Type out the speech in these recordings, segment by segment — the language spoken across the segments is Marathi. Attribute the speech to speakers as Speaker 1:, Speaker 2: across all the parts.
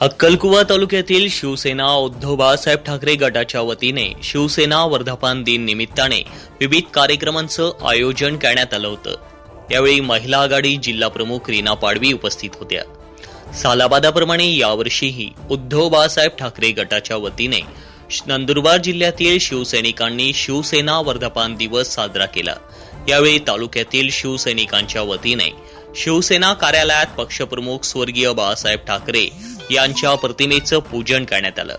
Speaker 1: अक्कलकुवा तालुक्यातील शिवसेना उद्धव बाळासाहेब ठाकरे गटाच्या वतीने शिवसेना वर्धापन दिन निमित्ताने विविध कार्यक्रमांचं आयोजन करण्यात आलं होतं. यावेळी महिला आघाडी जिल्हा प्रमुख रीना पाडवी उपस्थित होत्या. सालाबादाप्रमाणे यावर्षीही उद्धव बाळासाहेब ठाकरे गटाच्या वतीने नंदुरबार जिल्ह्यातील शिवसैनिकांनी शिवसेना वर्धापन दिवस साजरा केला. यावेळी तालुक्यातील शिवसैनिकांच्या वतीने शिवसेना कार्यालयात पक्षप्रमुख स्वर्गीय बाळासाहेब ठाकरे यांच्या प्रतिमेचं पूजन करण्यात आलं.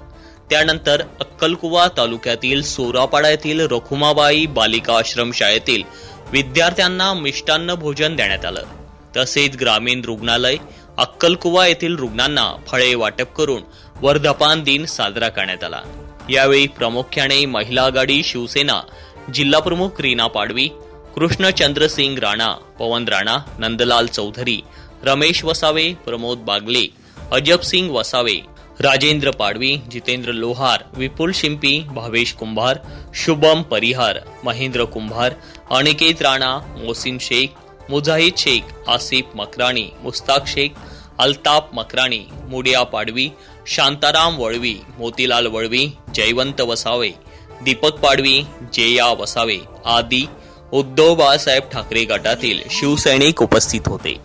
Speaker 1: त्यानंतर अक्कलकुवा तालुक्यातील सोरापाडा येथील रखुमाबाई बालिका आश्रम शाळेतील विद्यार्थ्यांना मिष्टान्न भोजन देण्यात आलं. तसेच ग्रामीण रुग्णालय अक्कलकुवा येथील रुग्णांना फळे वाटप करून वर्धपान दिन साजरा करण्यात आला. यावेळी प्रामुख्याने महिला आघाडी शिवसेना जिल्हाप्रमुख रीना पाडवी कृष्णचंद्र सिंग राणा पवन राणा नंदलाल चौधरी रमेश वसावे प्रमोद बागले अजब सिंग वसावे राजेंद्र पाडवी जितेंद्र लोहार विपुल शिंपी भावेश कुंभार शुभम परिहार महेंद्र कुंभार अनिकेत राणा मोसिन शेख मुजाहिद शेख आसिफ मकराणी मुस्ताक शेख अल्ताफ मकराणी मुडिया पाडवी शांताराम वळवी मोतीलाल वळवी जयवंत वसावे दीपक पाडवी जेया वसावे आदी उद्धव बाळासाहेब ठाकरे गटातील शिवसैनिक उपस्थित होते.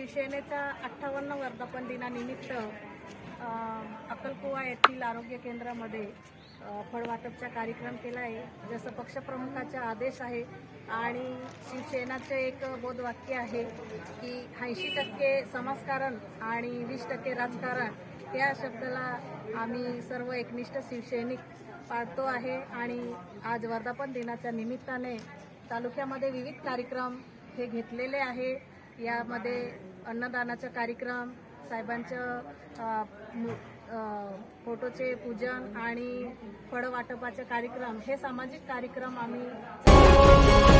Speaker 2: शिवसेनेच्या अठ्ठावन्न वर्धापन दिनानिमित्त अक्कलकुवा येथील आरोग्य केंद्रामध्ये फळवाटपचा कार्यक्रम केला आहे जसं पक्षप्रमुखाचा आदेश आहे आणि शिवसेनाचे एक बोधवाक्य आहे की ऐंशी टक्के समाजकारण आणि वीस टक्के राजकारण या शब्दाला आम्ही सर्व एकनिष्ठ शिवसैनिक पाळतो आहे. आणि आज वर्धापन दिनाच्या निमित्ताने तालुक्यामध्ये विविध कार्यक्रम हे घेतलेले आहे. यामध्ये अन्नदानाचा कार्यक्रम साहेबांचं फोटोचे पूजन आणि फळ वाटपाचे कार्यक्रम हे सामाजिक कार्यक्रम आम्ही